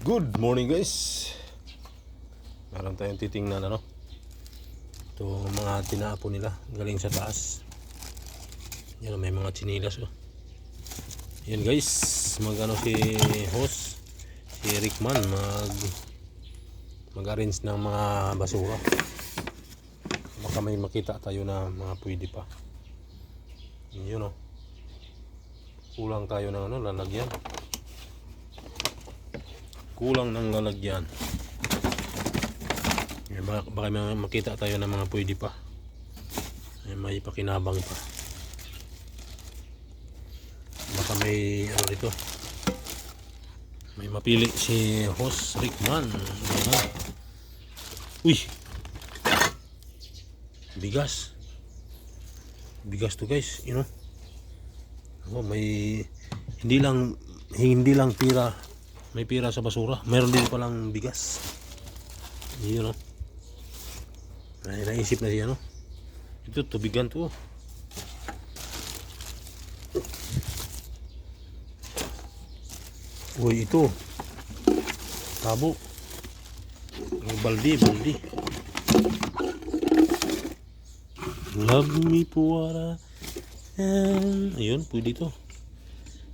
Good morning guys. Meron tayong titingnan ano? Ito mga tinaapo nila Galing sa taas. Yan may mga chinilas oh. Yan guys. Mag ano si host Si Rickman Mag Mag-arrange ng mga basura. Baka may makita tayo na mga pwede pa. Yun oh. Kulang tayo ng ano lalagyan kulang ng lalagyan. Yan, baka, baka makita tayo ng mga pwede pa. Ay, may pakinabang pa. Baka may ano dito. May mapili si host Rickman. Ayan. Uy! Bigas. Bigas to guys, you know. Oh, may hindi lang hindi lang pira may pira sa basura. Meron din palang bigas. Yun no. Ay, naisip na siya no. Ito tubigan to. Uy, ito. Tabo. Baldi, baldi. Love me puwara. Yan. Ayun, pwede to.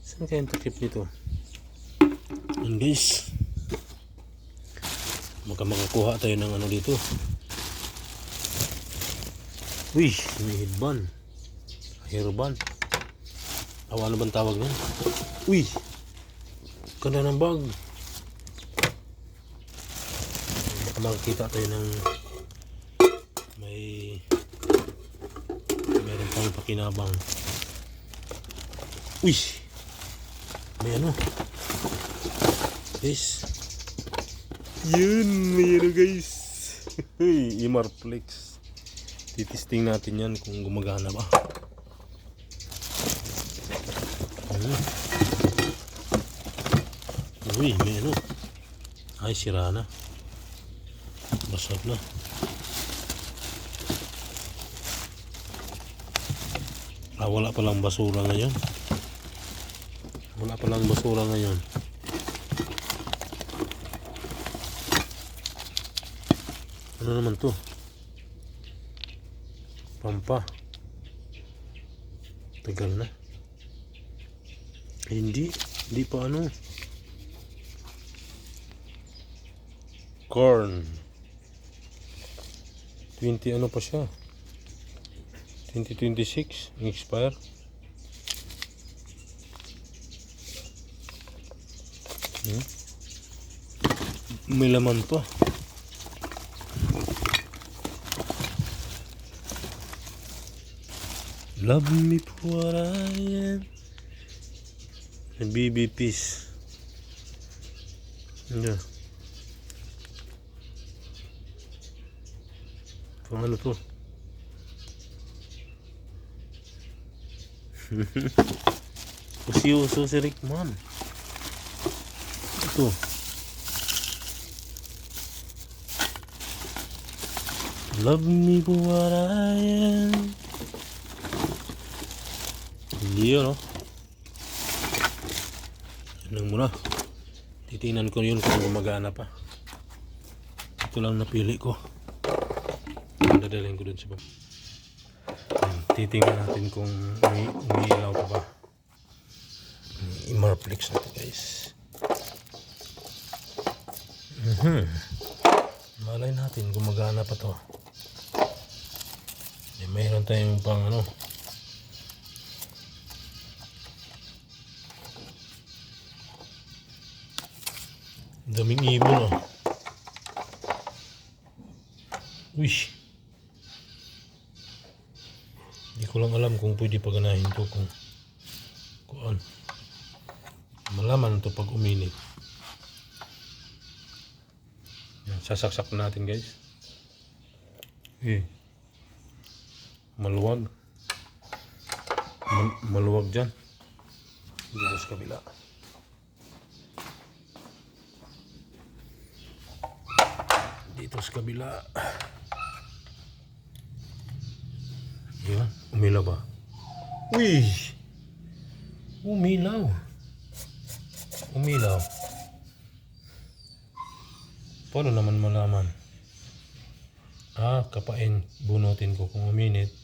Saan kayang takip nito? Yan guys. Baka makakuha tayo ng ano dito. Uy, may headband. Hairband. Awa ano bang tawag niyan? Uy! Ganda ng bag. Baka makakita tayo ng may meron pang pakinabang. Uy! May ano? Guys. Yun, may ano guys. Hey, Imarflex. Titisting natin yan kung gumagana ba. Uy, may ano. Ay, sira na. Basag na. Ah, wala palang basura ngayon. Wala palang basura ngayon. Ano naman to? Pampa. Tagal na. Hindi. Hindi pa ano. Corn. 20 ano pa siya? 2026 ang expire. Hmm? May laman pa. Love me for I am. BB Peace. Yeah. Pang ano to? Usi-uso si Rickman. Ito. Love me for what I am. Yun, no? Yan lang muna. Titingnan ko yun kung gumagana pa. Ito lang napili ko. Dadalhin ko dun sa baba. Titingnan natin kung may umiilaw pa ba. Imarflex na to guys. Mhm. Malay natin gumagana pa to. Mayroon tayong pang ano, Daming ibon ah. Wish. Hindi ko lang alam kung pwede paganahin to kung kuan. Malaman to pag uminit. Sasaksak natin guys. Eh. Maluwag. Mal- maluwag dyan. Dito sa kabila. Dito sa kabila. Yan, umilaw ba? Uy! Umilaw. Umilaw. Paano naman malaman? Ah, kapain. Bunutin ko kung uminit.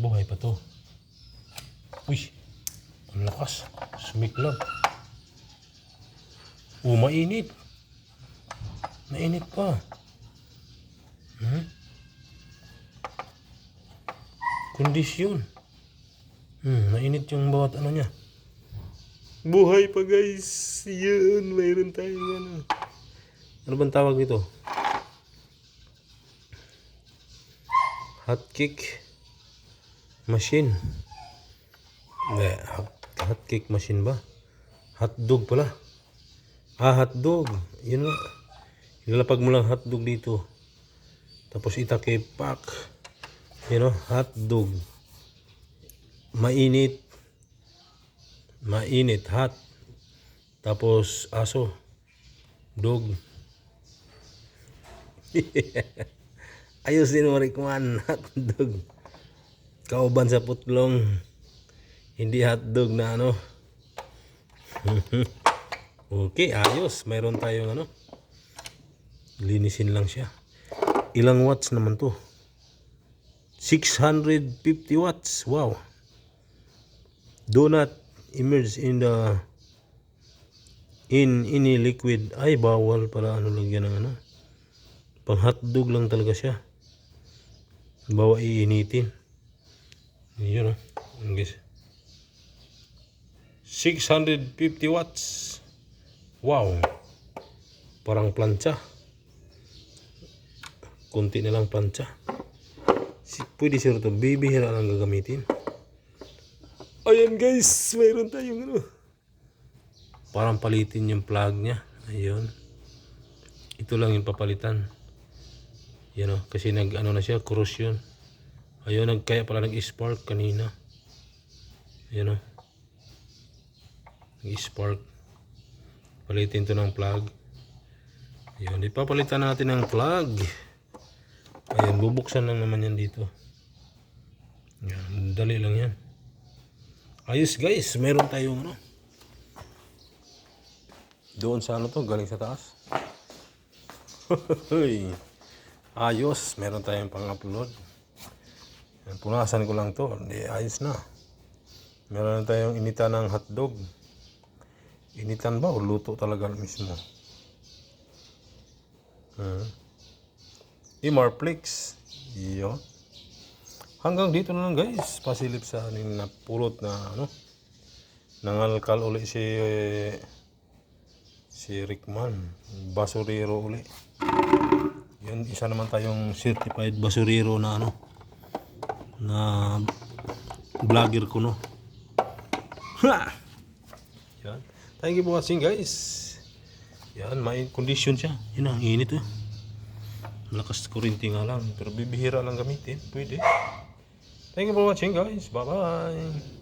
Buhay pa to. Uy, ang lakas. Sumiklab. Oh, mainit. Pa. Hmm? Kondisyon. Hmm, mainit yung bawat ano niya. Buhay pa guys. Yan, mayroon tayong ano. Ano bang tawag dito? Hot kick machine. Hindi, hot, hot kick machine ba? Hot dog pala. Ah, hot dog. Yun nga. Ilalapag mo lang hot dog dito. Tapos itakip, pak. You know, hot dog. Mainit. Mainit, hot. Tapos aso. Dog. Ayos din mo Rickman, hot dog. Kauban sa putlong. Hindi hotdog na ano. okay, ayos. Mayroon tayong ano. Linisin lang siya. Ilang watts naman to? 650 watts. Wow. Do not immerse in the in any liquid. Ay, bawal para ano lagyan ng ano. Pang hotdog lang talaga siya. Bawa iinitin. Yun. Ano guys? 650 watts. Wow. Parang plancha. Kunti na lang plancha. Pwede sir ito. Bibihira lang gagamitin. Ayan guys. Mayroon tayong ano. Parang palitin yung plug niya. Ayun. Ito lang yung papalitan. Yan o. Kasi nag ano na siya. Corrosion. Ayun. Nag, kaya pala nag-spark kanina. Ayun o. Nag-spark. Palitin to ng plug. Ayun. Ipapalitan natin ng plug. Ayun. Bubuksan lang naman yan dito. Yan. Dali lang yan. Ayos guys. Meron tayong ano. Doon sa ano to. Galing sa taas. Ayos. Meron tayong pang-upload. Punasan ko lang to. Hindi, ayos na. Meron na tayong initan ng hotdog. Initan ba o luto talaga mismo? Hmm. Imarflix. Yun. Hanggang dito na lang guys. Pasilip sa aning napulot na ano. Nangalkal uli si si Rickman. Basurero uli. Yun, isa naman tayong certified basurero na ano na vlogger ko no. Ha! Yan. Thank you for watching guys. Yan, may condition siya. Yun ang init eh. Malakas kurinti nga lang. Pero bibihira lang gamitin. Pwede. Thank you for watching guys. Bye bye.